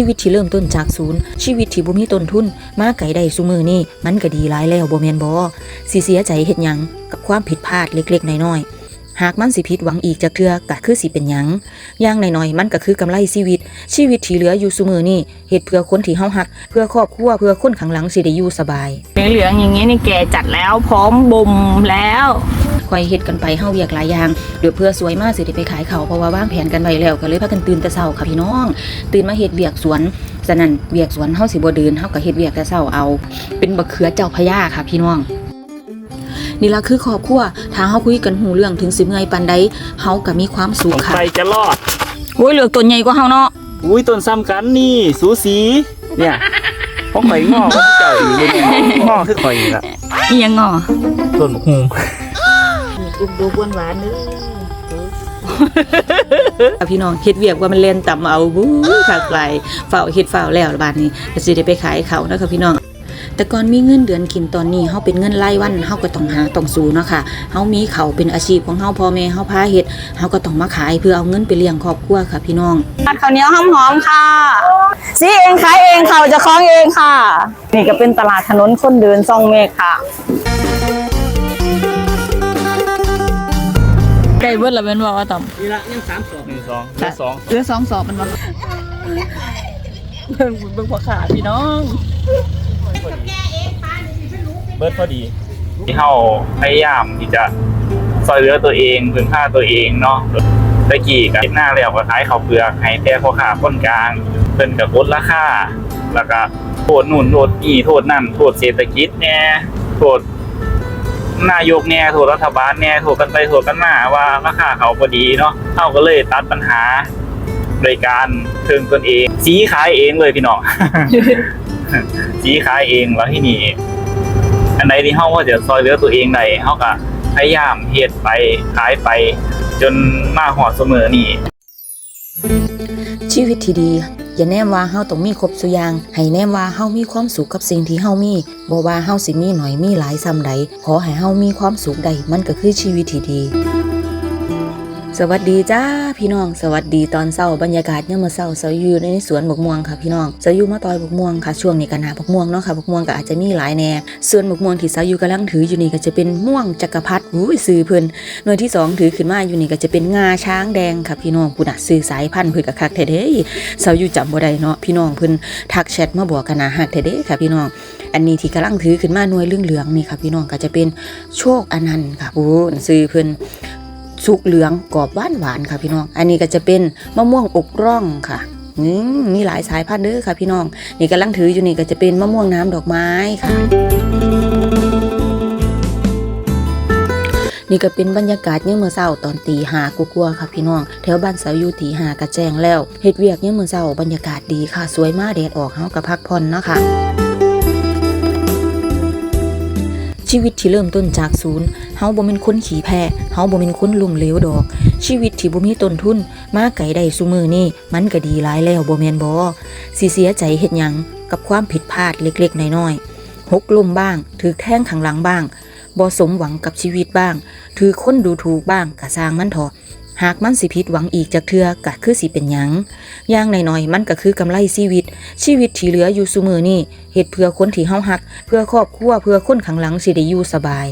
ชีวิตที่เริ่มต้นจากศูนย์ ชีวิตที่บ่มีต้นทุน มาไกลได้ซุมือนี่มันก็ดีหลายแล้วบ่แม่นบ่สิเสียใจเฮ็ดหยังกับความผิดพลาดเล็กๆน้อยๆหากมันสิผิดหวังอีกจากเทื่อก็คือสิเป็นหยังอย่างน้อยๆมันก็คือกำไรชีวิต ชีวิตที่เหลืออยู่ซุมือนี่เฮ็ดเพื่อคนที่เฮาฮัก เพื่อครอบครัวเพื่อคนข้างหลังสิได้อยู่สบายเหลืองๆอย่างนี้นี่แก่จัดแล้วพร้อมบ่มแล้ว คอยเฮ็ดกันไปเฮาเวียกหลายอย่างเดี๋ยวเพื่อสวยมากสิได้ไปขายเขาวเพราะว่าวางแผนกันไว้แล้วก็เลยพากันตื่นแต่เช้าค่ะพี่น้อง ตื่นมาเฮ็ดเวียกสวนฉะนั้นเวียกสวนเฮาสิบ่เดินเฮาก็เฮ็ดเวียกแต่เช้าเอา เป็นบักเขือเจ้าพญาค่ะพี่น้องนี่ล่ะคือครอบครัวถ้าเฮาคุยกันหูเรื่องถึงสิเมื่อยปานใดเฮาก็มีความสุขค่ะไปจะรอดโอ้ยเหลือกตัวใหญ่กว่าเฮาเนาะอุ้ยต้นซ้ำกันนี่สูสีเนี่ยของข่อยงอกของเจ้าอีกเลยเนี่ยงอกคือข่อยนี่ละอีหยังงอต้นบักฮู ลูกดูหวานเด้อพี่น้องเฮ็ดเวียกว่ามันเล่นต่ำเอาบู๊คักไหลเฝ้าเฮ็ดเฝ้าแล้วบาดนี้ก็สิได้ไปขายเขานะคะพี่น้องแต่ก่อนมีเงินเดือนกินตอนนี้เฮาเป็นเงินรายวันเฮาก็ต้องหาต้องสู้เนาะค่ะเฮามีเขาเป็นอาชีพของเฮาพ่อแม่เฮาพาเฮ็ดเฮาก็ต้องมาขายเพื่อเอาเงินไปเลี้ยงครอบครัวค่ะ พี่น้องผัดข้าวเหนียวหอมๆค่ะซีเองขายเองเขาจะคล้องเองค่ะ นี่ก็เป็นตลาดถนนคนเดินซองเมฆค่ะ ไก่เบิดละเป็นว่าว่าต่ำนี่ละยังสามสองหนึ่งสองหนึ่งสองเรือสองสอบมันว่าเบิ่งเบิ่งพอขาพี่น้องเบิร์ดพอดีที่เฮาพยายามที่จะซอยเหลือตัวเองพึ่งผ้าตัวเองเนาะตะกี้กับหน้าแล้วก็ขายข้าวเปลือกให้แต่พ่อค้าคนกลางเพิ่นกับลดราคาแล้วก็โทษนู่นโทษนี่โทษนั่นโทษเศรษฐกิจแน่โทษ นายกแน่โทษรัฐบาลแน่โทษกันไปโทษกันมาว่าราคาเขาพอดีเนาะเฮาก็เลยตัดปัญหาโดยการเทิงตนเองสีขายเองเลยพี่น้องสีขายเองแล้วที่นี่อันใดที่เฮาว่าจะซอยเหลือตัวเองได้เฮาก็พยายามเฮ็ดไปขายไป จนมาหอดเสมอนี่ ชีวิตที่ดีอย่าแนมว่าเฮาต้องมีครบสุอย่าง ให้แนมว่าเฮามีความสุขกับสิ่งที่เฮามีบ่ว่าเฮาสิมีหน่อยมีหลายซ้ำใดขอให้เฮามีความสุขใดมันก็คือชีวิตที่ดี สวัสดีจ้าพี่น้องสวัสดีตอนเช้าบรรยากาศยามมื้อเช้าเสาอยู่ในสวนบกม่วงค่ะพี่น้องเสาอยู่มาตอยบกม่วงค่ะช่วงนี้ก็หนาบกม่วงเนาะค่ะบกม่วงก็อาจจะมีหลายแน่ส่วนบกม่วงที่เสาอยู่กำลังถืออยู่นี่ก็จะเป็นม่วงจักรพรรดิอุ้ยซื้อเพิ่นหน่วยที่สองถือขึ้นมาอยู่นี่ก็จะเป็นงาช้างแดงค่ะพี่น้องผู้น่ะซื้อสายพันธุ์เพิ่นก็คักแท้เด้เสาอยู่จำบ่ได้เนาะพี่น้องเพิ่นทักแชทมาบอกกันนะฮักแท้เด้ค่ะพี่น้อง อันนี้ที่กำลังถือขึ้นมาหน่วยเหลืองๆนี่ค่ะพี่น้องก็จะเป็นโชคอนันต์ค่ะผู้ซื้อเพิ่น สุกเหลืองกรอบหวานหวานค่ะพี่น้อง อันนี้ก็จะเป็นมะม่วงอกร่องค่ะอืมมีหลายสายพันธุ์เด้อค่ะพี่น้อง นี่กำลังถืออยู่นี่ก็จะเป็นมะม่วงน้ำดอกไม้ค่ะ นี่ก็เป็นบรรยากาศเนี่ยามมื่อเช้าตอนตีหากลัวๆค่ะพี่น้อง แถวบ้านสาอยู่ตีหากระแจงแล้วเฮ็ดเวียกเนี่ยามมื่อเช้าบรรยากาศดีค่ะ สวยมากแดดออกเฮากับพักผ่อนเนาะค่ะ ชีวิตที่เริ่มต้นจากศูนย์เฮาบ่แม่นคนขี่แพ้เฮาบ่แม่นคนลุ่มเหลวดอก ชีวิตที่บ่มีต้นทุน มาไกลได้ซุมือนี่มันก็ดีหลายแล้วบ่แม่นบ่สิเสียใจเฮ็ดหยังกับความผิดพลาดเล็กๆน้อยๆหกล้มบ้าง ถือแทงข้างหลังบ้างบ่สมหวังกับชีวิตบ้าง ถือคนดูถูกบ้างกะสร้างมันเถอะ หากมันสิผิดหวังอีกจากเทือกะคือสิเป็นหยังอย่างน้อยๆมันก็คือกำไรชีวิต ชีวิตที่เหลืออยู่ซุมือนี่เฮ็ดเพื่อคนที่เฮาฮัก เพื่อครอบครัวเพื่อคนข้างหลังสิได้อยู่สบาย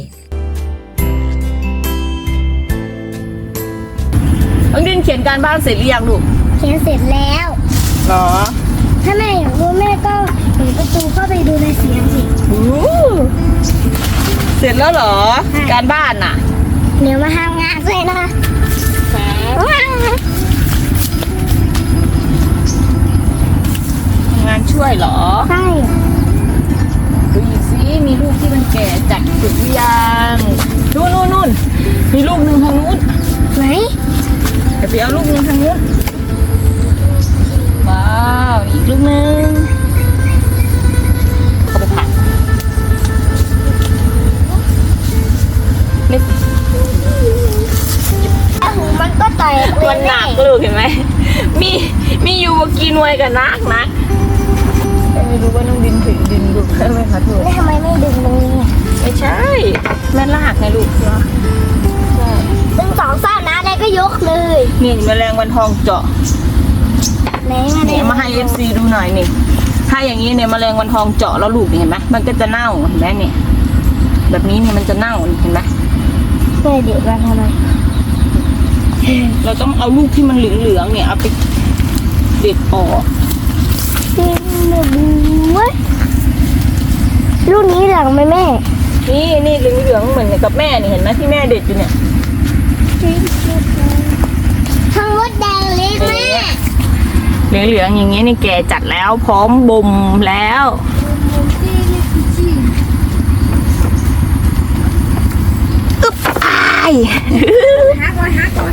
น้องดินเขียนการบ้านเสร็จหรือยังลูกเขียนเสร็จแล้วหรอ ถ้าแม่อยากรู้แม่ก็เปิดประตูเข้าไปดูในเสียงสิเสร็จแล้วเหรอ การบ้านน่ะ เดี๋ยวมาทำงานเลยนะว้าว ทำงานช่วยเหรอ ใช่ดูอีกสิมีลูกที่มันแก่จัดสุดหรือยังนู่นนู่นนู่นมีลูกหนึ่งทางนู้นไหนเดี๋ยวไปเอาลูกหนึ่งทางนู้นว้าวอีกลูกหนึ่ง มันก็แตกเลมัยนหนักลูกเห็นไหม มีมีอยู่เมื่อกี้หน่วยกับนักนักไม่รู้ว่าน้องดินถึงดินลูกใช่ไหมคะถูกแล้วทำไมไม่ดึงตรงนี้ไม่ใช่ แม่ลากไงลูกเนาะใช่ดึงสองสั้นนะแล้วก็ยกเลยนี่แมลงวันทองเจาะไหนมาไหนเนี่ยมาให้ FC ดูหน่อยนี่ถ้าอย่างนี้เนี่ยแมลงวันทองเจาะแล้วลูกนี่เห็นไหมมันก็จะเน่าเห็นไหมเนี่ยแบบนี้เนี่ยมันจะเน่าเห็นไหมแม่เด็กมาทำไม เราต้องเอาลูกที่มันเหลืองๆเนี่ยเอาไปเด็ดออกนี่มาดูเว้ยลูกนี้หลังไหมแม่ นี่นี่เหลืองๆเหมือนกับแม่นี่เห็นไหมที่แม่เด็ดอยู่เนี่ยทางมดแดงเล็กแม่เหลืองๆอย่างเงี้ยนี่แก่จัดแล้วพร้อมบ่มแล้วอึ๊บอายฮักก่อนฮักก่อน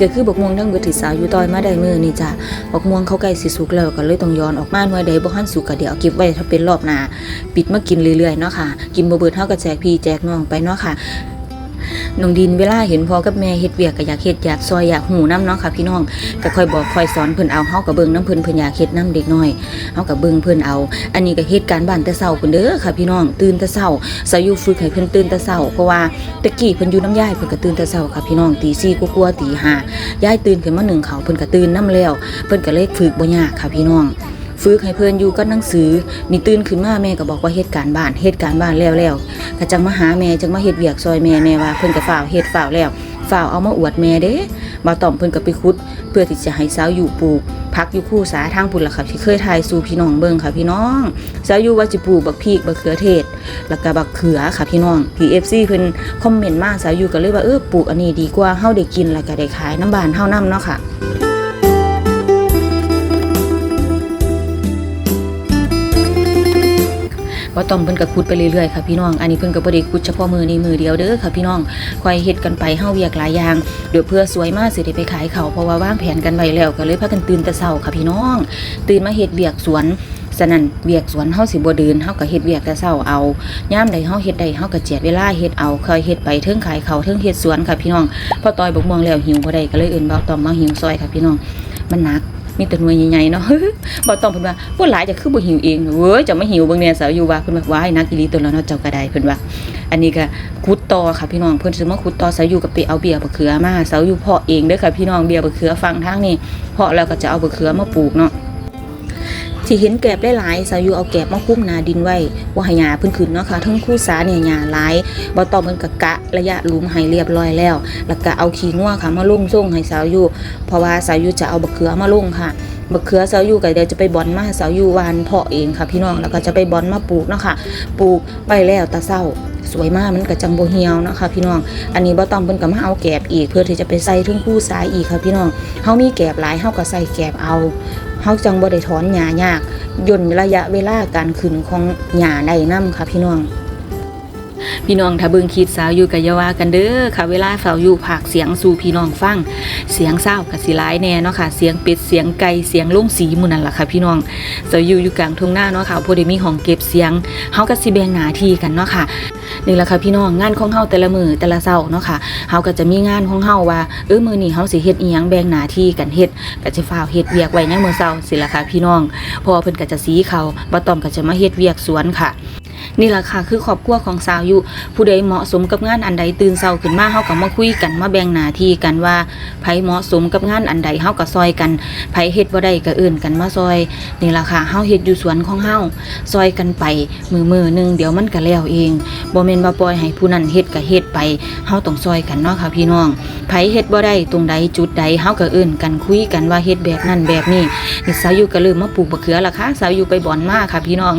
ก็คือบกม่วงทั้งเบิดที่สาวอยู่ต่อยมาได้มือนี่จ้ะบกม่วงเขาใกล้สิสุกแล้วก็เลยต้องย้อนออกมาหน่วยใดบ่หันสุกก็เดี๋ยวเอาเก็บไว้ถ้าเป็นรอบหน้าปิดมากินเรื่อยๆเนาะค่ะ กินบ่เบิดเฮาก็แจกพี่แจกน้องไปเนาะค่ะ น้องดินเวลาเห็นพ่อกับแม่เฮ็ดเวียกก็อยากเฮ็ดอยากซอยอยากหูน้ำเนาะค่ะพี่น้องก็ค่อยบอกค่อยสอนเพิ่นเอาเฮาก็เบิ่งน้ำเพิ่นเพิ่นอยากเฮ็ดน้ำเด็กน้อยเฮาก็เบิ่งเพิ่นเอา อันนี้ก็เฮ็ดการบ้านแต่เช้าเพิ่นเด้อค่ะพี่น้องตื่นแต่เช้าสายุฝึกให้เพิ่นตื่นแต่เช้าเพราะว่าตะกี้เพิ่นอยู่น้ำยายเพิ่นก็ตื่นแต่เช้าค่ะพี่น้องตี4กว่าๆตีห้ายายตื่นขึ้นมาหนึ่งเขาเพิ่นก็ตื่นน้ำแล้ว เพิ่นก็เลยฝึกบ่ยากค่ะพี่น้อง ฝึกให้เพิ่นอยู่กับหนังสือนี่ตื่นขึ้นมาแม่ก็บอกว่าเฮ็ดการณ์บ้านเฮ็ดการณ์บ้านแล้วแล้วก็จังมาหาแม่จังมาเฮ็ดเวียกซอยแม่แม่ว่าเพิ่นก็ฝ่าวเฮ็ดฝ่าวแล้วฝ่าวเอามาอวดแม่เด้บ่าวต้อมเพิ่นก็ไปขุด เพื่อที่จะให้สาวอยู่ปลูกพักอยู่คู่สาทางพุ่นล่ะค่ะที่เคยทายสู่พี่น้องเบิ่งค่ะพี่น้องสาวอยู่ว่าสิปลูกบักพริกบักเขือเทศ แล้วก็บักเขือค่ะพี่น้องที่ FC เพิ่นคอมเมนต์มาสาวอยู่ก็เลยว่าเออปลูกอันนี้ดีกว่าเฮาได้กินแล้วก็ได้ขายน้ำบานเฮานํเนาะค่ะ ว่ต้องเพิ่นก็ขุดไปเรื่อยๆค่ะพี่น้อง อันนี้เพิ่นก็บ่ได้ขุดเฉพาะมือนี้มือเดียวเด้อค่ะพี่น้องคอยเฮ็ดกันไปเฮาเวียกหลายอย่างเดี๋ยวเพื่อสวยมากสิได้ไปขายเขาเพราะว่าวางแผนกันไว้แล้วก็เลยพากันตื่นแต่เช้าค่ะพี่น้อง ตื่นมาเฮ็ดเวียกสวนฉะนั้นเวียกสวนเฮาสิบ่เดินเฮาก็เฮ็ดเวียกแต่เช้าเอาย่ามใดเฮาเฮ็ดได้เฮาก็เจียดเวลาเฮ็ดเอาคอยเฮ็ดไปเทิงขายเขาเทิงเฮ็ดสวนค่ะพี่น้องพอต่อยบกม่วงแล้วหิวบ่ได้ก็เลยเอิ้นบ่าตอมมาหิวซอยค่ะพี่น้องมันหนัก มีแต่หน่วยใหญ่ๆเนาะบ่ต้องเพิ่นว่าพวกหลายจะคือบ่หิวเองเว้ยจะไม่หิวเบิ่งแน่สาวอยู่ว่าเพิ่นว่าว้ายนักอีหลีตัวแล้วเนาะเจ้าก็ได้เพิ่นว่า อันนี้ก็ขุดต่อค่ะพี่น้องเพิ่นสิมาขุดต่อสาวอยู่กับไปเอาเบียร์บะเขือมาสาวอยู่เพาะเองเด้อค่ะพี่น้องเบียร์บะเขือฟังทางนี้เพาะแล้วก็จะเอาบะเขือมาปลูกเนาะ ที่เห็นแกบหลายสาวอยู่เอาแกบมาคุ้มนาดินไว้ว่าห้หญ้าพิ่นขึ้นเนาะค่ะทั้งคู่สาเนี่ยหญ้าหลายบ่ตองเพิ่นก็กะระยะหลุมให้เรียบร้อยแล้ว แล้วก็เอาขี้งัวค่ะมาลุ่งส่งให้สาวอยู่เพราะว่าสาวอยู่จะเอาบะเขือมาลุ่งค่ะบะเขือสาวอยู่ก็เดี๋ยวจะไปบอนมาสาวอยู่วานเพาะเองค่ะพี่น้องแล้วก็จะไปบอนมาปลูกเนาะค่ะปลูกไปแล้วตาเศร้าสวยมากมันก็จังโบเฮียวนะคะพี่น้อง อันนี้บ่ต้องเพิ่นก็มาเอาแกบอีก เพื่อที่จะไปใส่ถึงคู่สายอีกค่ะพี่น้องเฮามีแกบหลายเฮาก็ใส่แกบเอา เฮาจังบ่ได้ถอนหญ้ายากย่นระยะเวลาการขึ้นของหญ้าได้นํค่ะพี่น้อง พี่น้องถ้าเบิ่งคิดสาวอยู่กับยาวากันเด้อค่ะ เวลาสาวอยู่ผากเสียงสู่พี่น้องฟัง เสียงเศร้ากับสิหลายแน่เนาะค่ะ เสียงเป็ดเสียงไก่เสียงลุงสีมู่นั่นแหละค่ะ พี่น้องสาวอยู่อยู่กลางทุ่งนาเนาะค่ะพอด้มีห้องเก็บเสียงเฮาก็สิแบ่งหน้าที่กันเนาะค่ะนี่แหละค่ะพี่น้องงานของเฮาแต่ละมือแต่ละเช้าเนาะค่ะเฮาก็จะมีงานของเฮาว่าเออมือนี้เฮาสิเฮ็ดอีหยังแบ่งหน้าที่กันเฮ็ดก็จะฟ้าวเฮ็ดเวียกไว้ในมือเช้าสิละค่ะพี่น้องพอเพิ่นก็จะสีเขาบ่ต้อมก็จะมาเฮ็ดเวียกสวนค่ะ นี่แหละค่ะคือครอบครัวของสาวอยู่ ผู้ใดเหมาะสมกับงานอันใดตื่นเช้าขึ้นมาเฮาก็มาคุยกันมาแบ่งหน้าที่กันว่าไผเหมาะสมกับงานอันใดเฮาก็ซอยกันไผเฮ็ดบ่ได้ก็เอื่นกันมาซอย นี่แหละค่ะเฮาเฮ็ดอยู่สวนของเฮาซอยกันไปมือมือหนึงเดี๋ยวมันก็แล้วเองบ่แม่นว่าปล่อยให้ผู้นั้นเฮ็ดก็เฮ็ดไปเฮาต้องซอยกันเนาะค่ะพี่น้องไผเฮ็ดบ่ได้ตรงใดจุดใดเฮาก็เอื่นกันคุยกันว่าเฮ็ดแบบนั้นแบบนี้นี่สาวอยู่ก็เริ่มมาปลูกบะเขือละค่ะสาวอยู่ไปบ่อนมาค่ะพี่น้อง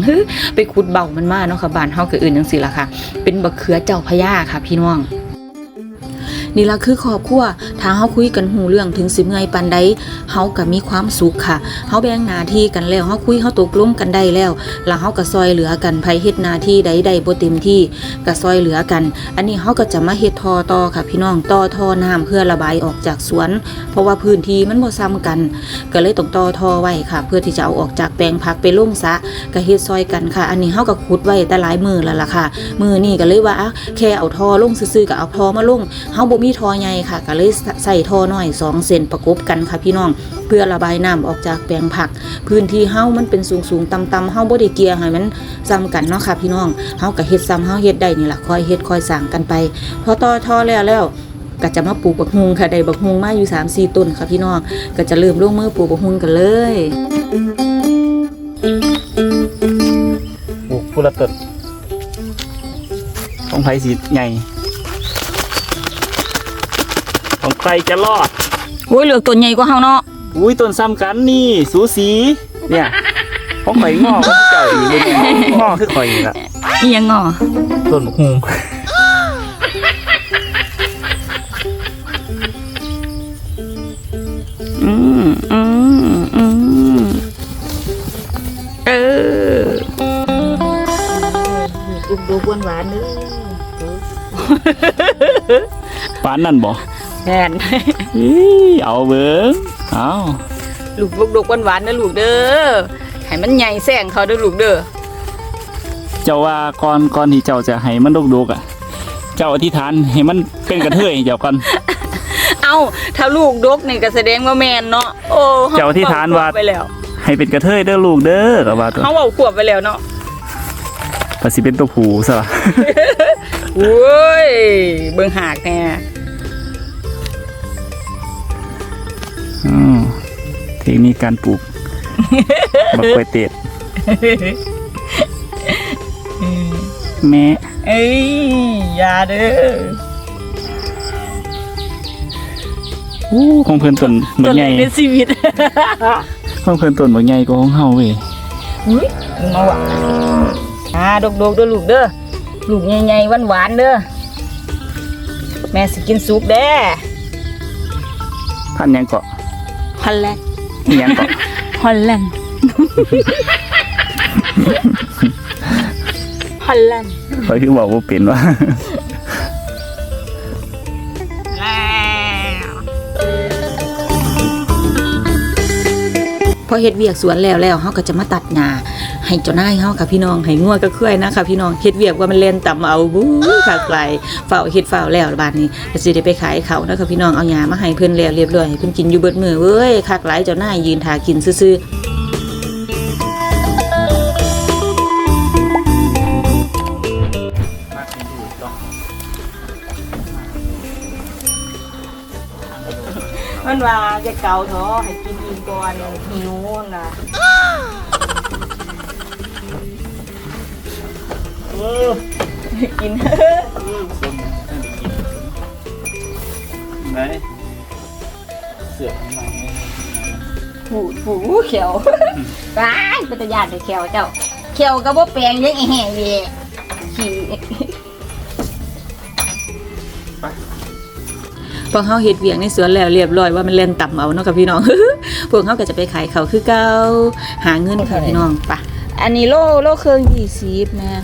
ไปขุดเบามันมานาะค่ะบ้านเฮาก็เอื่นจังซี่ล่ะค่ะ เป็นบักเขือเจ้าพญาค่ะ พี่น้อง นี่ละคือครอบครัวถ้าเฮาคุยกันหูเรื่องถึงสิเมื่อยปานใดเฮาก็มีความสุขค่ะเฮาแบ่งหน้าที่กันแล้วเฮาคุยเฮาตกลงกันได้แล้ว แล้วเฮาก็ซอยเหลือกันไผเฮ็ดหน้าที่ใดใดบ่เต็มที่ก็ซอยเหลือกัน อันนี้เฮาก็จะมาเฮ็ดทอต่อค่ะ พี่น้องต่อท่อน้ำเพื่อระบายออกจากสวน เพราะว่าพื้นที่มันบ่ซ้ำกัน ก็เลยต้องต่อท่อไว้ค่ะ เพื่อที่จะเอาออกจากแปลงผักไปลงสะก็เฮ็ดซอยกันค่ะ อันนี้เฮาก็ขุดไว้แต่หลายมือแล้วล่ะค่ะ มือนี่ก็เลยว่าอะแค่เอาท่อลงซื่อๆก็เอาทอมาลงเฮาบ่มีทอใหญ่ค่ะก็เลยใส่ท่อน้อย2เซนประกบกันค่ะพี่น้อง เพื่อระบายน้ำออกจากแปลงผัก พื้นที่เฮามันเป็นสูงๆต่ำๆเฮาบ่ได้เกียร์ให้มันซ้ำกันเนาะค่ะพี่น้องเฮาก็เฮ็ดซ้ำเฮาเฮ็ดได้นี่แหละคอยเฮ็ดคอยสร้างกันไปพอต่อท่อแล้วแล้วก็จะมาปลูกบักฮุงค่ะได้บักฮุงมาอยู่3-4ต้นค่ะพี่น้องก็จะเริ่มลงมือปลูกบักฮุงกันเลยปลูกพุละต้นของไผ่สีใหญ่ ของใครจะรอด โอ้ยเหลือกต้นใหญ่กว่าเฮาเนาะอุ้ยต้นซ้ำกันนี่ สูสีเนี่ยของข่อยงอกของเก่าอีกเลยเนี่ยงอกคือข่อยนี่ละอีหยังงอต้นบักฮุงอืมอืมอืมเออดูดูหวานหวานๆเด้อ ปานนั่นบ่ แม่นอีเอาเบิ้งเอาลูกลูกดกหวานหวานๆนะลูกเด้อให้มันใหญ่แซงเขาเด้อลูกเด้อเจ้าว่าก่อนก่อนที่เจ้าจะให้มันดกๆอะ เจ้าอธิษฐานให้มันเป็นกระเทยให้เจ้าก่อนเอ้าถ้าลูกดกนี่ก็แสดงว่าแม่นเนาะโอ้เจ้าที่ฐานว่าเขไปแล้วให้เป็นกระเทยเด้อลูกเด้อก็ว่าตัวเขาเอาขวบไปแล้วเนาะภาษีเป็นตัวผูซะละโอ้ยเบิ่งหากแน่ เทคนิคการปลูกบักกล้วยเตดแม่เอ้ยอย่าเด้ออู้ของเพิ่นต้นบักใหญ่ในชีวิตของเพิ่นต้นบักใหญ่กว่าของเฮาเว้ยอุ้ยมาว่ะอ่าดกดกๆเด้อลูกเด้อลูกใหญ่ๆหวานๆเด้อแม่สิกินซุปเด้อพันธุ์หยังเกาะฮอลแลนด์ อิหยังเกาะฮอลแลนด์ ฮอลแลนด์ข่อยคือบอกว่าเป็นว่าพอเฮ็ดเวียกสวนแล้วแล้วเฮาก็จะมาตัดหญ้า ให้เจ้านายเฮาค่ะพี่น้องให้งัวก็ค่อยนะค่ะพี่น้องเฮ็ดเวียกว่ามันเล่นต่ำเอาบู๊คักไกลเฝ้าเฮ็ดเฝ้าแล้วบาดนี้ก็สิได้ไปขายเขานะค่ะพี่น้องเอาหญ้ามาให้เพิ่นแล้วเรียบร้อยให้เพิ่นกินอยู่เบิดมื้อเว้ยคักหลายเจ้านายยืนทากินซื่อมันว่าจะเกาท้อให้กินอีกก่อนหิวน่ะ กินไหนเสือกมันผูผูเขียวร้ายเป็นตะยานเลยเขียวเจ้าเขียวก็บ่แปลงเลี้ยงไอ้แห้งดีขี่พอเฮาเฮ็ดเวียงในสวนแล้วเรียบร้อยว่ามันเล่นต่ำเอาเนาะกับพี่น้อง พวกเฮาก็จะไปขายเขาวคือเก่าหาเงินค่ะพี่น้องปะอันนี้โลโลเครื่อง20นะ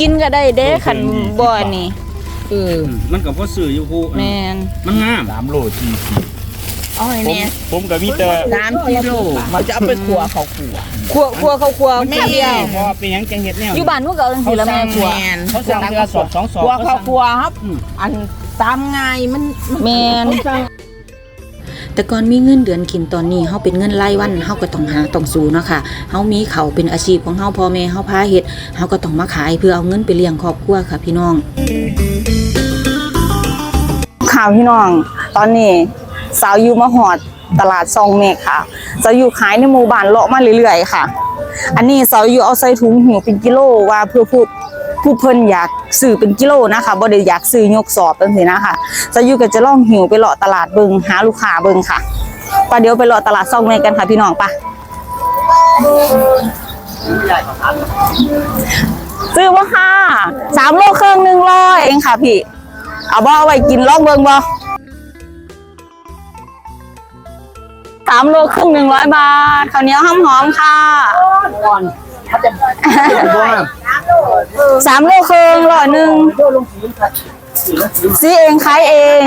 กินก็ได้เด้คันบ่อันนี้เออมันกับพ่อสื่ออยู่คู่แม่นมันงามสามโลทีเอาให้ผมแน่ผมกับมีแต่สามกิโลมันจะเอาไปขัวเขาขัวครัวครัวเขาครัวแม่เดียวพอเป็นหยังจังเห็ดแนวอยู่บ้านพวกก็เอาจังซี่ละแม่ครัวเขาสั่งเทือสองสองสองขัวเขาขัวครับ อันตามง่ายมันแมน แต่ก่อนมีเงินเดือนกินตอนนี้เฮาเป็นเงินรายวันเฮาก็ต้องหาต้องสู้เนาะค่ะเฮามีเขาเป็นอาชีพของเฮาพ่อแม่เฮาพาเฮ็ดเฮาก็ต้องมาขายเพื่อเอาเงินไปเลี้ยงครอบครัวค่ะพี่น้อง ข่าวพี่น้อง ตอนนี้สาวอยู่มาหอดตลาดซองเมฆค่ะสาวอยู่ขายในหมู่บ้านเลาะมาเรื่อยๆค่ะ อันนี้สาวอยู่เอาใส่ถุงหิวเป็นกิโลว่าเพื่อผู้ ผู้เพิ่นอยากซื้อเป็นกิโลนะคะบ่ได้อยากซื้อยกสอบจังซี่นะคะสาวอยู่ก็จะล่องหิวไปเลาะตลาดเบิงหาลูกค้าเบิงค่ะไปเดี๋ยวไปเลาะตลาดซองเมฆกันค่ะพี่น้องปะซื้อบ่ค่ะสามโลครึ่งหนึ่งร้อยเองค่ะพี่ เอาบ่อไว้กินล่องเบิงบ่สามโลครึ่งหนึ่งร้อยบาทข้าวเหนียวหอมๆค่ะ สามโลครึ่งร้อยหนึ่งซีเองขายเอง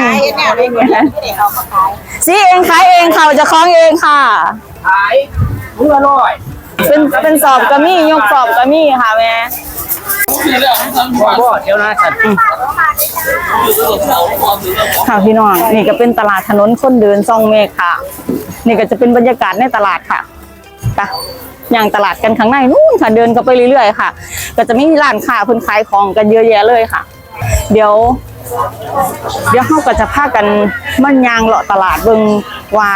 ซีเองขายเองเขาจะคล้องเองค่ะขายถุงละร้อยเป็นเป็นสอบกระมี่ยกสอบกระมี่ค่ะแม่บ่เดี๋ยวนะสัตว์ค่ะพี่น้องนี่ก็เป็นตลาดถนนคนเดินซองเมฆค่ะ นี่ก็จะเป็นบรรยากาศในตลาดค่ะไป อย่างตลาดกันข้างในนู่นค่ะเดินกันไปเรื่อยๆค่ะ ก็จะมีร้านค้าเพิ่นขายของกันเยอะแยะเลยค่ะ เดี๋ยว เดี๋ยวเฮาก็จะพากันมันยางเลาะตลาดเบิงว่า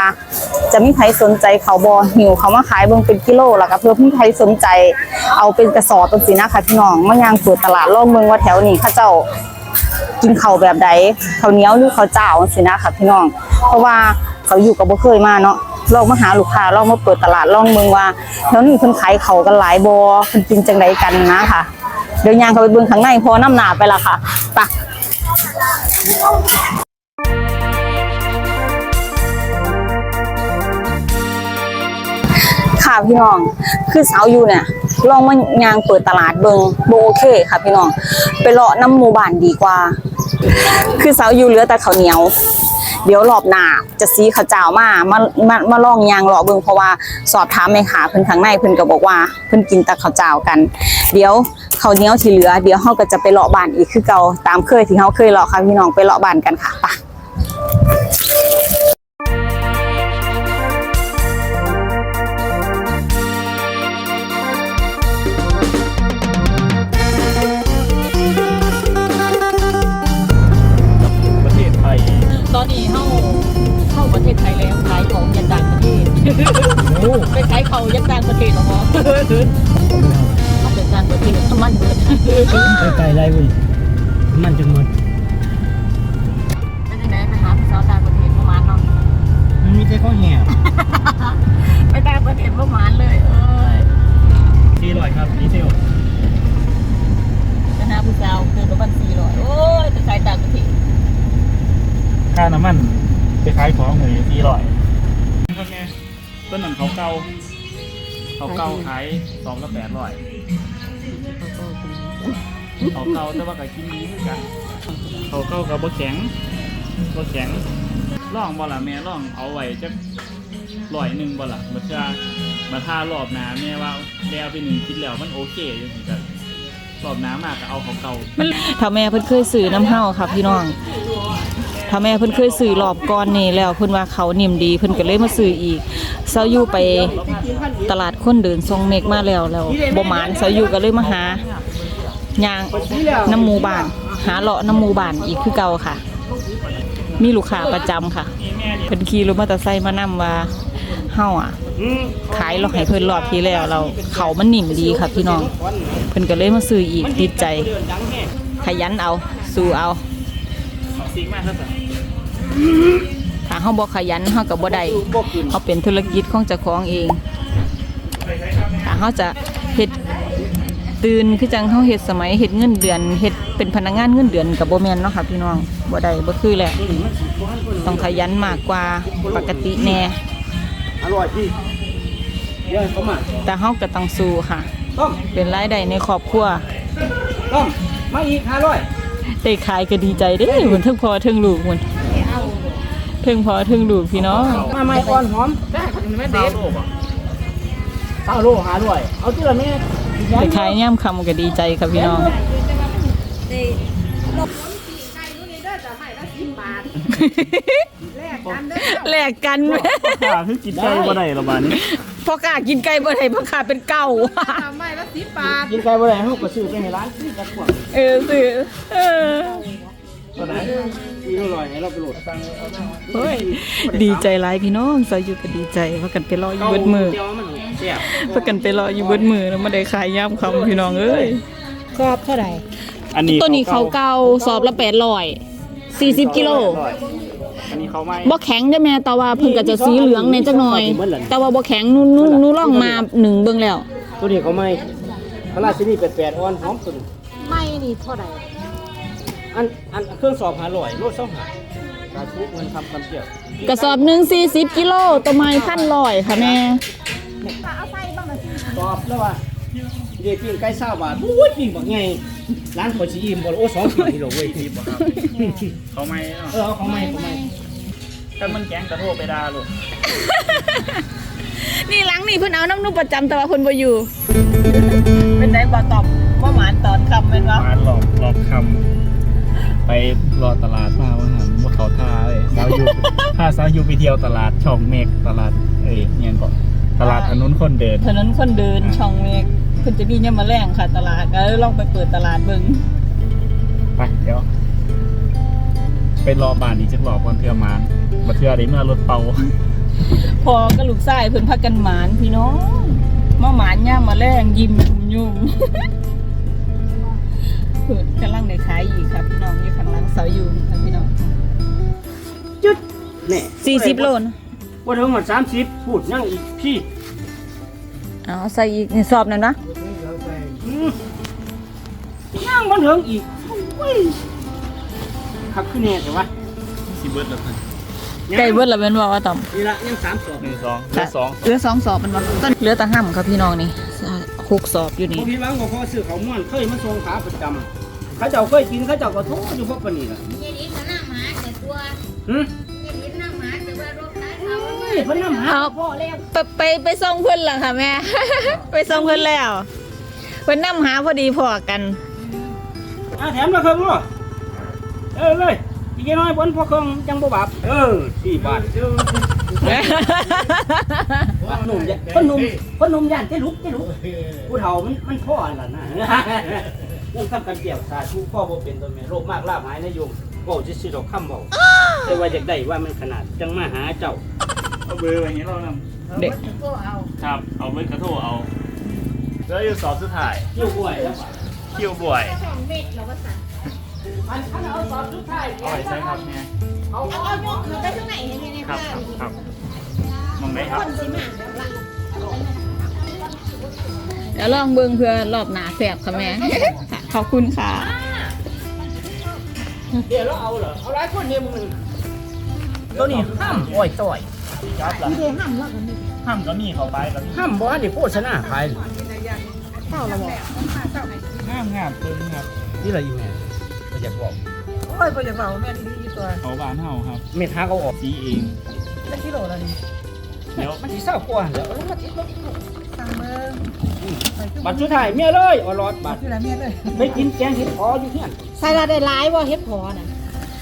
จะมีใครสนใจเขาบอหิวเขามาขายเบิ่งเป็นกิโลแล้วก็เพื่อพี่ใครสนใจ เอาเป็นกระสอบเป็นสินะคะพี่น้องมายางเปิดตลาดลองเบิ่งว่าแถวนี้เขาเจ้ากินเขาแบบใดเขาเนี้ยวหรือเขาเจ้าสินะค่ะพี่น้อง เพราะว่าเขาอยู่กับบ่เคยมาเนาะ ลองมาหาลูกค้าลองมาเปิดตลาดลองเมืองว่าแถวนี้เพิ่นขายเขากันหลายบ่เพิ่นกินจังไดกันนะค่ะ เดี๋ยวยางเขาไปเบิ่งข้างในพอน้ำหนาไปละค่ะไปค่ะพี่น้อง คือสาวอยู่เนี่ยลองมายางเปิดตลาดเบิงโบโอเคค่ะพี่น้อง ไปเลาะน้ำหมู่บ้านดีกว่า คือสาวอยู่เหลือแต่ข้าวเหนียว เดี๋ยวรอบหน้าจะซีข้าวเจ้ามามามามาลองยางหล่อเบิงเพราะว่าสอบถามแม่ค้าเพิ่นข้างในเพิ่นก็บอกว่าเพิ่นกินแต่ข้าวเจ้ากัน เดี๋ยวข้าวเหนียวที่เหลือ เดี๋ยวเฮาก็จะไปเลาะบ้านอีกคือเก่าตามเคยที่เฮาเคยเลาะค่ะพี่น้องไปเลาะบ้านกันค่ะไป ไปไกลไรเว้ยมันจะหมดเป็นยังไงไปหาสาวต่างประเทศประมาณเนาะมันมีแต่ข้อแห่ไปต่างประเทศประมาณเลยเอ้ยสี่ร้อยครับดีเซลไปหาผู้สาวเกินประมาณสี่ร้อยโอ้ยไปขายต่างประเทศค่าน้ำมันไปขายของหน่วยสี่ร้อยครับแม่ต้นนั้นเขาเก่าเขาเก่าขายสองละแปดร้อย เขาเก่าแต่ว่าก็กินดีเหมือนกันเขาเก่ากับบ่แข็งบ่แข็งล่องบ่ล่ะแม่ล่องเอาไว้จักร้อยหนึ่งบ่ล่ะมาจะมาท่ารอบหน้าแม่ว่าแล้วไปหนึ่งกินแล้วมันโอเคจังซี่ก็รอบหน้ามากก็เอาของเก่าถ้าแม่เพิ่นเคยซื้อน้ำเฮาค่ะพี่น้องถ้าแม่เพิ่นเคยซื้อรอบก่อนนี่แล้วเพิ่นว่าเขานิ่มดีเพิ่นก็เลยมาซื้ออีกเซาอยู่ไปตลาดคนเดินทรงเมกมาแล้วแล้วบ่หมานเซาอยู่ก็เลยมาหา ยางน้ำหมูบาน หาเลาะน้ำหมูบานอีกคือเก่าค่ะ มีลูกค้าประจำค่ะเพิ่นขี่รถมอเตอร์ไซค์มานํว่าเฮาอะ ขายเราให้เพิ่นรอบที่แล้ว เราเขามันนิ่มดีค่ะพี่น้อง เพิ่นก็เลยมาซื้ออีกติดใจ ขยันเอา สู้เอาถ้าเฮาบ่ขยันเฮาก็บ่ได้เฮาเป็นธุรกิจของเจ้าของเองถ้าเฮาจะเฮ็ด ตื่นคือจังเฮาเฮ็ดสมัยเฮ็ดเงินเดือนเฮ็ดเป็นพนักงานเงินเดือนก็บ่แม่นเนาะค่ะพี่น้องบ่ได้บ่คือแหละต้องขยันมากกว่าปกติแน่อร่อยพี่เยอะเขามาแต่เฮาก็ต้องสู้ค่ะ ต้มเป็นรายได้ในครอบครัวต้มมาอีกห้าร้อยได้ขายก็ดีใจเด้เหมือนเทั้งพ่อเทั้งลูกเหมือนเทั้งพ่อเทั้งลูกพี่น้องมาไม่อ่อนหอมไม่เด็ดเต้าโลหาร้อยเอาที่ละแม่ ไปขายย่ำคำก็ดีใจครับพี่น้องแลกกันค่ะคือกินไก่บ่ได้ละบาดนี้พ่อกล้ากินไก่บ่ได้พ่อกล้าเป็นเก่ากินไก่บ่ได้เฮาก็ซื้อไปให้ร้านซื้อจักขวดเออซื้อเออ ตัวไหนอีอร่อยให้เราไปโหลดตังค์เอาได้เฮ้ยดีใจหลายพี่น้องสาวอยู่ก็ดีใจพากันไปรออยู่เบิดมือเจียวมันแซ่บพากันไปรออยู่เบิดมือแล้วมาได้ขายย่ำคำพี่น้องเอ้ยชอบเท่าไหร่อันนี้ตัวนี้เขาเก่าสอบละแปดร้อยสี่สิบกิโลอันนี้เขาไม่บ่แข็งได้แม่แต่ว่าเพิ่นก็จะสีเหลืองในจักหน่อย แต่ว่าบ่แข็งหนูหนูหนูลองมาหนึ่งเบิ่งแล้ว ตัวนี้เขาไม่พระราชินีเป็ดแปดอ่อนหอมสุดไม่นี่เท่าไหร่ อันอันเครื่องสอบหาร้อยโลดเศร้าหาตาทุกเงินทำคำเกี่ยวกระสอบหนึ่งสี่สิบกิโลตัวไม้พันร้อยค่ะแม่ตอบแล้วว่าเดี๋ยวปิ้งไก่เศร้าบาทโอ้ยปิ้งบักไงร้านขอยชีอิ่มบ่โอ้สองปีโลเว้ยดีบ่ครับเขาไม่เนาะเออเอาของใหม่ของใหม่ถ้ามันแก๊งกระโทษไปด่าลูกนี่หลังนี่เพิ่นเอาน้ำนุ่มประจำแต่ว่าเพิ่นบ่อยู่ เป็นไดบ่ตอบบ่หมานตอนคำแม่นบ่มาหลอกหลอกค ไปรอตลาดมาว่าหันว่าเขาท่าเลยสาวอยู่พาสาวอยู่ไปเที่ยวตลาดช่องเมฆตลาดเอ้ยเนี่ยก่อนตลาดถนนคนเดินถนนคนเดินอ่าช่องเมฆเพิ่นจะมีเนี่ยามมาแรงค่ะ ตลาดก็เลยลองไปเปิดตลาดเบิ่งไปเดี๋ยวไปรอบานอีกจักรอบก่อนเทื่อมานมาเทื่อได้เมื่อรถเป่าพอก็ลูกชายเพิ่นพักกันหมานพี่น้องมาหมานย่ามมาแรงยิ้มยุ่ม เพิ่นกำลังได้ขายอีกครับพี่น้องอยู่ข้างหลังเสาอยู่ครับพี่น้องจุดนี่40โลนะว่าถึงหมดสามสิบพูดยังอีกพี่เอาใส่อีกนี่สอบหน่อยนะอืมยังมันถึงอีกโอ้ยขับขึ้นแน่แต่ว่าสิเบิร์ดแล้วไก่เบิดละเป็นว่าว่าต่อมนี่ละยังสามสองหนึ่งสองเหลือสองเหลือสองสอบเป็นว่าต้นเหลือแต่ห้ำครับพี่น้องนี่ หกสอบอยู่พนี่อพี่วังก็พอซื้อเขาวม่วนเคยมาส่งขาประจำเขาเจ้าเคยกินเขาเจ้าก็โทษอยู่พวกปานนี้ล่ะเย็นนี้เขาหน้าหมาแต่ตัวหืมเย็นนี้หน้าหมาแต่ว่ารถท้ายเขาเฮ้ยเพิ่นนำหาเอาไปไปไปส่งเพื่อนเหรอคะแม่ ไปส่งเพื่อนแล้วเพื่อนนำหาพอดีพอกันอะแถมละครับบ่เออเลยอีกน้อยบนพอเครื่องจังบ่บาปเออสี่บาทเออ หนุ่มอย่าคนหนุ่มคนหนุ่มย่านเจ๊ลุกเจ๊ลุกผู้เฒ่ามันมันพ่อนั่นน่ะยังทำกันเกี่ยวสาธุพ่อบ่เป็นตัวแม่โรคมากลาบหายนะโยมเว้าสิๆดอกคำเว้าแต่ว่าอยากได้ว่ามันขนาดจังมาหาเจ้าเอาเบอร์ไว้อย่างนี้เรานำเด็กก็เอาครับเอาเบอร์กระโทรเอาแล้วอยู่สอบสุดท้ายเกี่ยวบ่วยแล้วป่ะคิวบ่อยสองเม็ดเราก็สั่งอันอันเอาสอบสุดท้ายเอาไว้ใช่ครับเนี่ยเอาเอาเอายกเราไปข้างไหนเห็นไหมเนี่ยครับครับครับม องไหมครับ เดี๋ยวลองเบิ่งเพื่อรอบหนาแสบค่ะแม่ ขอบคุณค่ะ เดี๋ยวเราเอาเหรอ เอาหลายคนเนี่ยมึงตัวนี้ห้ามโอ้ยต่อยครับล่ะห้ามก็มีเขาไปก็มีห้ามบ่ให้โฆษณาขายงามงามเพิ่นครับ นี่อะไรอยู่แม่ก็อยากบอกเขาบ้านเฮาครับ เม็ดหาเขาออกสีเองเป็นกิโลละนี่ เดี๋ยวมันสิเศร้ากว่าเดี๋ยวเอาลงมาติดรถบัตรสุดท้ายเมียเลยเอารอดบัตรไปกินแกงเห็ดพออยู่ที่นั่นใส่ละได้หลายว่าเฮ็ดพอน่ะ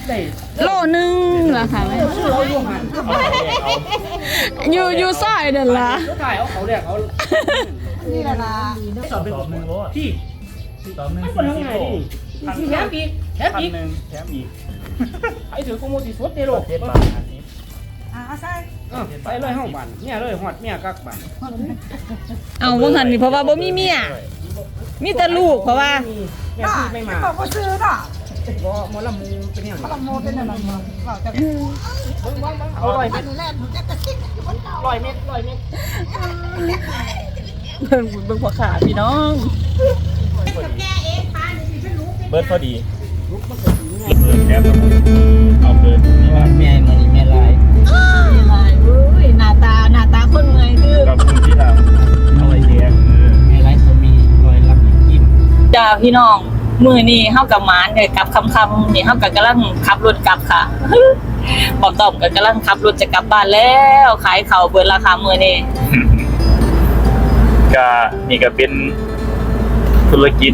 ได้โลนึงเหรอคะแม่ชื่อเราอยู่หันเอาเอาเอาอยู่อยู่ซอยเดินละสุดท้ายเอาเขาแรกเอานี่ละละสอบสอบหนึ่งโลอะพี่สอบหนึ่งมันสี่ทำสิบไงโลดิที่แถมอีกแถมพันอีกหนึ่งแถมอีกไอ้ถือกูโมติสุดในโลกเจ็ดบาทห้าสิ บเออไปเลยห้องบันเมียเลยหอดเมียกักบันเอาบ่ทันนี่เพราะว่าบ่มีเมียมีแต่ลูกเพราะว่าแม่พี่ไม่มาบอกว่าซื้อน่ะบ่หมอลำมูเป็นยังไงลำมูเป็นยังไงเอาลอยเม็ดลอยเม็ดลอยเม็ดเบิ่งเบิ่งพ่อขาพี่น้องเบิร์ดพอดีเบิร์ดแถมเอาเบิร์ดนี่นะแม่มันแม่ลายมีหลายเว้ยหน้า ตาหน้าตาคนเมื่อยคือกับคุณที่เราเอาไว้แดงเออแม่ลายเขามีรอยรับยิ้มจ้าพี่น้องมื้อนี้เฮากับหมานเนี่ยกลับค่ำๆนี่เฮาก็กำลังขับรถกลับค่ะบอกตอบก็กำลังขับรถจะกลับบ้านแล้วขายข้าวเบิดราคามื้อนี้ก็นี่ก็เป็นธุรกิจ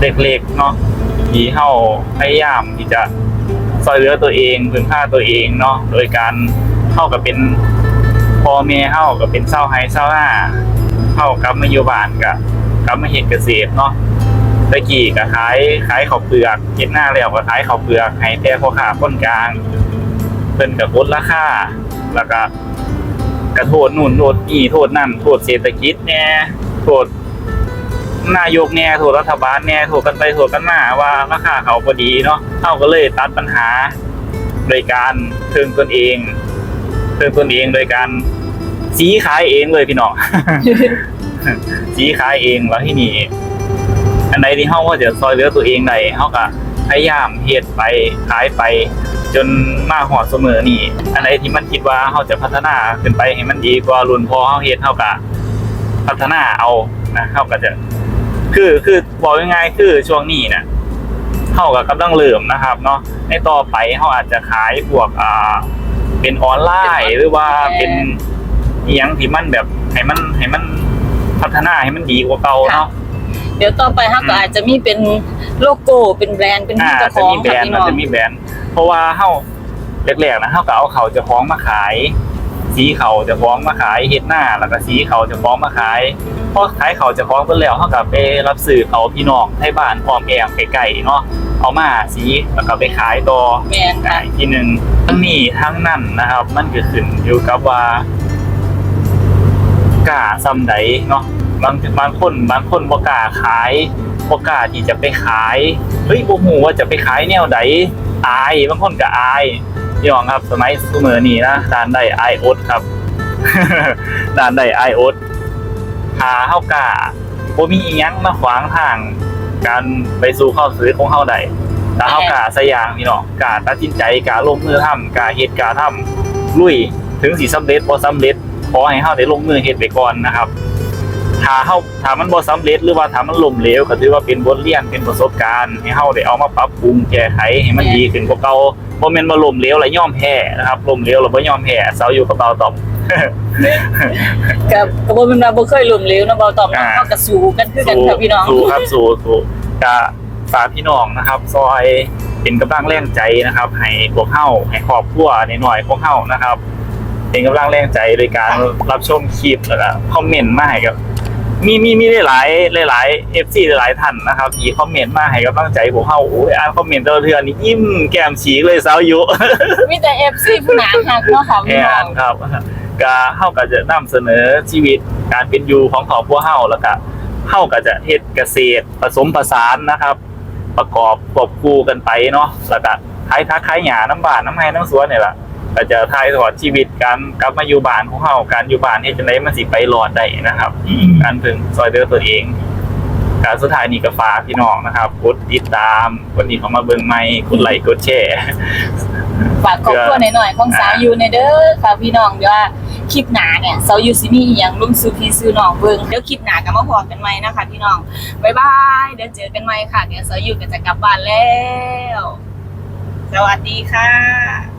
เล็กๆเนาะที่เฮาพยายามที่จะช่วยเหลือตัวเองพึ่งพาตัวเองเนาะโดยการเฮาก็เป็น พ่อแม่เฮาก็เป็นเศร้าไห้เศร้าหน้าเฮากลับมาอยู่บ้านก็กลับมาเฮ็ดเกษตรเนาะตะกี้ก็ขายขายข้าวเปลือกเฮ็ดหน้าแล้วก็ขายข้าวเปลือกให้แต่พ่อค้าคนกลางเพิ่นก็ลดราคาแล้วก็กระโทษนู่นโทษนี่โทษนั่นโทษเศรษฐกิจแน่โทษนายกแน่โทษรัฐบาลแน่โทษกันไปโทษกันมาว่าราคาเขาพอดีเนาะเขาก็เลยตัดปัญหาโดยการเทิงตนเองเทิงตนเองโดยการ สีขายเองเลยพี่น้อง สีขายเองแล้วที่นี่อันไหนที่เขาว่าจะซอยเหลือตัวเองได้เขาก็พยายามเฮ็ดไปขายไป จนมาหอดเสมอนี่ อันไหนที่มันคิดว่าเขาจะพัฒนาขึ้นไปให้มันดีกว่ารุ่นพอเขาเฮ็ดเท่ากับพัฒนาเอานะเขาก็จะ คือคือบอกง่ายๆคือช่วงนี้นะเขากับกำลังเริ่มนะครับเนาะในต่อไปเขาอาจจะขายพวกอ่าเป็นออนไลน์หรือว่าเป็น อหยังที่มันแบบให้มันให้มันพัฒนาให้มันดีกว่าเก่าเนาะ เดี๋ยวต่อไปเฮาก็อาจจะมีเป็นโลโก้เป็นแบรนด์เป็นขอ่าองเจ้าขจะองมีแบรค่ะนด์พี่มันน้อง จะมีแบรนด์เพราะว่าเฮาแรกๆนะเฮาก็เอาเขาจะฟ้องมาขาย สีเขาจะฟ้องมาขายเฮ็ดหน้าแล้วก็สีเขาจะฟ้องมาขายพอขายเขาจะฟ้องเพิ่นแล้วเฮาก็ไปรับซื้อเขาพี่น้องให้บ้านพร้อมแอมใกล้ๆเนาะเอามาสีแล้วก็ไปขายต่อแม่นค่ะ อีกทีหนึ่งทั้งนี้ทั้งนั้นนะครับ มันก็ขึ้นอยู่กับว่า กล้าซ้ำใดเนาะบางบางคนบางคนบ่กล้าขายบ่กล้าที่จะไปขายเฮ้ยบ่ฮู้ว่าจะไปขายแนวใดอายบางคนก็อายพี่น้องครับสมัยสมัยนี้นะด้านใดอายอดครับด้านใดอายอดหาเฮากาบ่มีอีหยังมาขวางทาง การไปสู่เข้าซื้อของเฮาได้แต่เฮากาสยางพี่น้องกาตัดสินใจกาลงมือทำกาเฮ็ดกล้าทำลุยถึงสิสำเร็จบ่สำเร็จ ขอให้เฮาได้ลงมือเฮ็ดไปก่อนนะครับถ้าเฮาถ้ามันบ่สำเร็จหรือว่าถ้ามันล้มเหลวก็ถือว่าเป็นบทเรียนเป็นประสบการณ์ให้เฮาได้เอามาปรับปรุงแก้ไขให้มันดีขึ้นกว่าเก่าบ่แม่นว่าล้มเหลวแล้วยอมแพ้นะครับล้มเหลวแล้วบ่ยอมแพ้เสาอยู่กับเบาตอมกับกระบวนการบ่เคยล้มเหลวเนาะเบาตอมเนาะอ่าเฮาก็สู้กันคือกันค่ะพี่น้องสู้ครับสู้สู้กะฝากพี่น้องนะครับ ซอยเป็นกำลังแรงใจนะครับ ให้พวกเฮาให้ครอบครัวในหน่อยๆพวกเฮานะครับ เป็นกำลังแรงใจโดยการรับชมคลิปแล้วก็คอมเมนต์มาให้กับ มีมีมีหลายหลายๆเอฟซีหลายๆท่านนะครับที่คอมเมนต์มาให้กำลังใจพวกเฮาโอ้ยอ่านคอมเมนต์แต่ละเทื่อนี่ยิ้มแก้มฉีกเลยสาวยุมีแต่ FC ผู้หนาหักเนาะค่ะแอพี่น้อนงครับก็เฮาก็จะนำเสนอชีวิตการเป็นอยู่ของครอบครัวเฮาแล้วก็เฮาก็จะเฮ็ดเกษตรผสมผสานนะครับ ประกอบควบคู่กันไปเนาะแล้วก็ขายทักขายหญ้าน้ำบ้านน้ำไห้น้ำสวนนี่แหละ ก็จะถ่ายทอดชีวิตการกลับมาอยู่บ้านของเฮาการอยู่บ้านเฮ็ดจังไดมันสิไปรอดได้นะครับการพึ่งซอยเดือตัวเอง การสุดท้ายนี่ก็ฝากพี่น้องนะครับกดติดตามคนที่เขามาเบิ่งใหม่กดไลค์กดแชร์ ฝากครอบครัวหน่อยๆของสาวยูในเด้อค่ะพี่น้องเดี๋ยวว่าคลิปหน้าเนี่ยสาวยูสิมีอีหยังลุงซื้อพี่ซื้อน้องเบิ่งเดี๋ยวคลิปหน้าก็มาพอกันใหม่นะคะพี่น้องบ๊ายบายเดี๋ยวเจอกันใหม่ค่ะเดี๋ยวสาวยูก็จะกลับบ้านแล้ว สวัสดีค่ะ